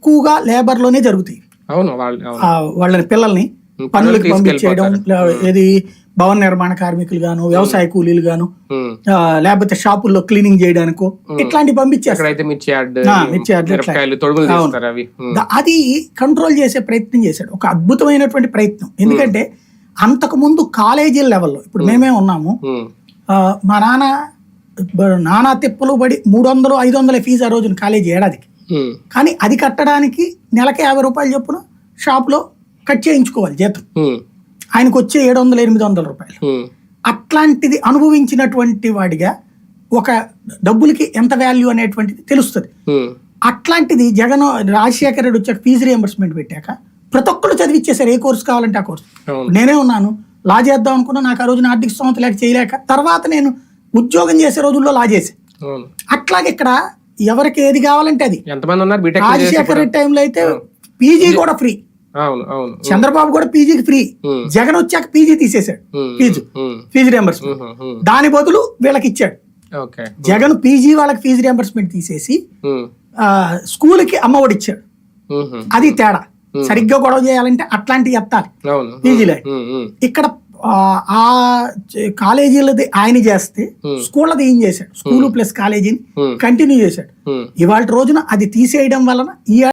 ఎక్కువగా లేబర్లోనే జరుగుతాయి. అవును వాళ్ళని పిల్లల్ని పనులకు పంపించేయడం ఏది భవన నిర్మాణ కార్మికులు గాను వ్యవసాయ కూలీలు గాను లేకపోతే షాపుల్లో క్లీనింగ్ చేయడానికో ఇట్లాంటివి పంపించేస్తారు. అది కంట్రోల్ చేసే ప్రయత్నం చేశాడు. ఒక అద్భుతమైనటువంటి ప్రయత్నం. ఎందుకంటే అంతకు ముందు కాలేజీ లెవెల్లో ఇప్పుడు మేమే ఉన్నాము మా నాన్న నానా తిప్పలు పడి మూడు వందలు ఐదు వందల ఫీజు ఆ రోజున కాలేజీ ఏడాదికి. కానీ అది కట్టడానికి నెలకి యాభై రూపాయలు చొప్పున షాప్లో కట్ చేయించుకోవాలి జీతం. ఆయనకు వచ్చే ఏడు వందలు ఎనిమిది వందల రూపాయలు. అట్లాంటిది అనుభవించినటువంటి వాడిగా ఒక డబ్బులకి ఎంత వాల్యూ అనేటువంటిది తెలుస్తుంది. అట్లాంటిది జగన్ రాజశేఖర రెడ్డి వచ్చాక ఫీజు రియంబర్స్మెంట్ పెట్టాక ప్రతి ఒక్కరు చదివిచ్చేసారు. ఏ కోర్సు కావాలంటే ఆ కోర్సు. నేనే ఉన్నాను. లా చేద్దాం అనుకున్నా నాకు ఆ రోజున ఆర్థిక స్థోమత లేక చేయలేక తర్వాత నేను ఉద్యోగం చేసే రోజుల్లో లా చేసి అట్లాగే ఇక్కడ ఎవరికి ఏది కావాలంటే అది. ఎంతమంది ఉన్నారు? బీటెక్ రాజశేఖర రెడ్డి టైంలో అయితే పీజీ కూడా ఫ్రీ అవును అవును. చంద్రబాబు కూడా పీజీకి ఫ్రీ. జగన్ వచ్చాక పీజీ తీసేశాడు. ఫీజు. Fee reimbursement. దాని బదులు వీళ్ళకి ఇచ్చాడు. జగన్ పీజీ వాళ్ళకి ఫీజు రియంబర్స్మెంట్ తీసేసి ఉమ్. ఆ, స్కూల్కి అమ్మఒడి ఇచ్చాడు. అది తేడా. సరిగ్గా గొడవ చేయాలంటే అట్లాంటివి ఎత్తాలి. పీజీలే. ఇక్కడ ఆ, కాలేజీలది ఆయన చేస్తే స్కూళ్ళది ఏం చేశాడు స్కూల్ ప్లస్ కాలేజీని. కంటిన్యూ చేశాడు. ఇవాళ రోజున అది తీసేయడం వలన ఈ